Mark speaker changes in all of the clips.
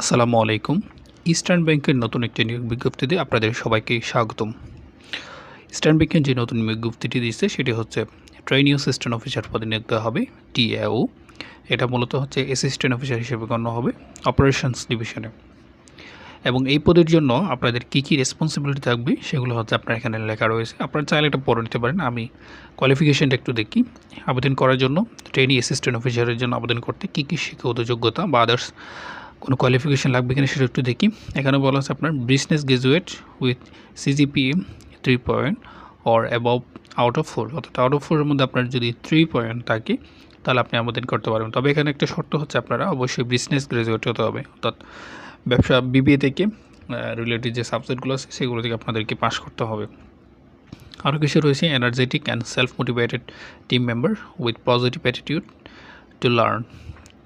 Speaker 1: আসসালামু আলাইকুম। ইস্টার্ন ব্যাংকের নতুন একটি নিয়োগ বিজ্ঞপ্তিতে আপনাদের সবাইকে স্বাগতম। ইস্টার্ন ব্যাংকের যে নতুন বিজ্ঞপ্তিটি দিচ্ছে সেটি হচ্ছে ট্রেনিং অ্যাসিস্ট্যান্ট অফিসার পদে নিয়োগ দেওয়া হবে, টিএও। এটা মূলত হচ্ছে অ্যাসিস্ট্যান্ট অফিসার হিসেবে গণ্য হবে, অপারেশনস ডিভিশনে। এবং এই পদের জন্য আপনাদের কী কী রেসপন্সিবিলিটি থাকবে, সেগুলো হচ্ছে আপনার এখানে লেখা রয়েছে। আপনারা চাইলে এটা পড়ে নিতে পারেন, আমি কোয়ালিফিকেশনটা একটু দেখি। আবেদন করার জন্য, ট্রেনিং অ্যাসিস্ট্যান্ট অফিসারের জন্য আবেদন করতে কী কী শিক্ষাগত যোগ্যতা বা আদার্স কোনো কোয়ালিফিকেশন লাগবে কিনা সেটা একটু দেখি। এখানে বলা আছে আপনার business graduate with CGPA three point or above out of four অর্থাৎ আউট অফ ফোরের মধ্যে আপনার যদি থ্রি পয়েন্ট থাকে, তাহলে আপনি আবেদন করতে পারবেন। তবে এখানে একটা শর্ত হচ্ছে আপনারা অবশ্যই বিজনেস গ্রাজুয়েট হতে হবে, অর্থাৎ ব্যবসা বিবিএ থেকে রিলেটেড যে সাবজেক্টগুলো আছে, সেগুলো থেকে আপনাদেরকে পাশ করতে হবে। আরও কিছু রয়েছে energetic and self motivated team member with positive attitude to learn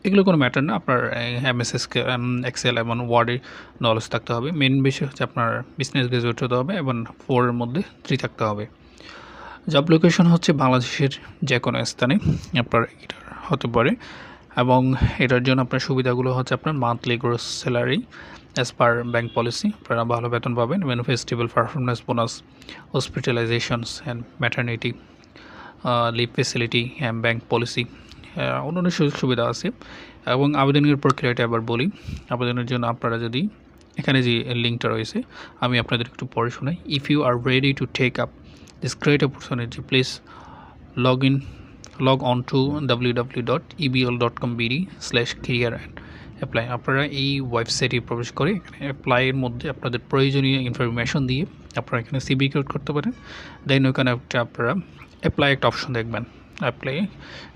Speaker 1: এগুলো কোনো ম্যাটার না। আপনার এমএসএস এক্সেল এবং ওয়ার্ডে নলেজ থাকতে হবে। মেন বিষয় হচ্ছে আপনার বিজনেস গ্রাজুয়েট হতে হবে এবং ফোরের মধ্যে থ্রি থাকতে হবে। জব লোকেশন হচ্ছে বাংলাদেশের যে কোনো স্থানে, আপনার এটা হতে পারে। এবং এটার জন্য আপনার সুবিধাগুলো হচ্ছে আপনার monthly gross salary as per bank policy আপনারা ভালো বেতন পাবেন এবং festival performance bonus hospitalisations and maternity leave facility and bank policy অন্যান্য সুযোগ সুবিধা আছে। এবং আবেদনের প্রক্রিয়াটা আবার বলি। আবেদনের জন্য আপনারা যদি এখানে যে লিঙ্কটা রয়েছে, আমি আপনাদের একটু পড়ে শোনাই। If you are ready to take up this great opportunity please log in log on to W W dot EBL dot com BD slash career and apply আপনারা এই ওয়েবসাইটে প্রবেশ করে এখানে অ্যাপ্লাইয়ের মধ্যে আপনাদের প্রয়োজনীয় ইনফরমেশন দিয়ে আপনারা এখানে সিবি ক্রিয়েট করতে পারেন। দেন ওইখানে একটা আপনারা অ্যাপ্লাই একটা অপশন দেখবেন। অ্যাপ্লাই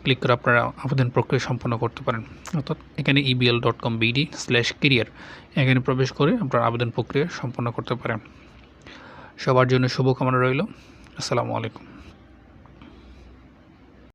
Speaker 1: ক্লিক করে আপনারা আবেদন প্রক্রিয়া সম্পন্ন করতে পারেন। অর্থাৎ এখানে EBL dot com BD slash career এখানে প্রবেশ করে আপনারা আবেদন প্রক্রিয়া সম্পন্ন করতে পারেন। সবার জন্য শুভকামনা রইল। আসসালামু আলাইকুম।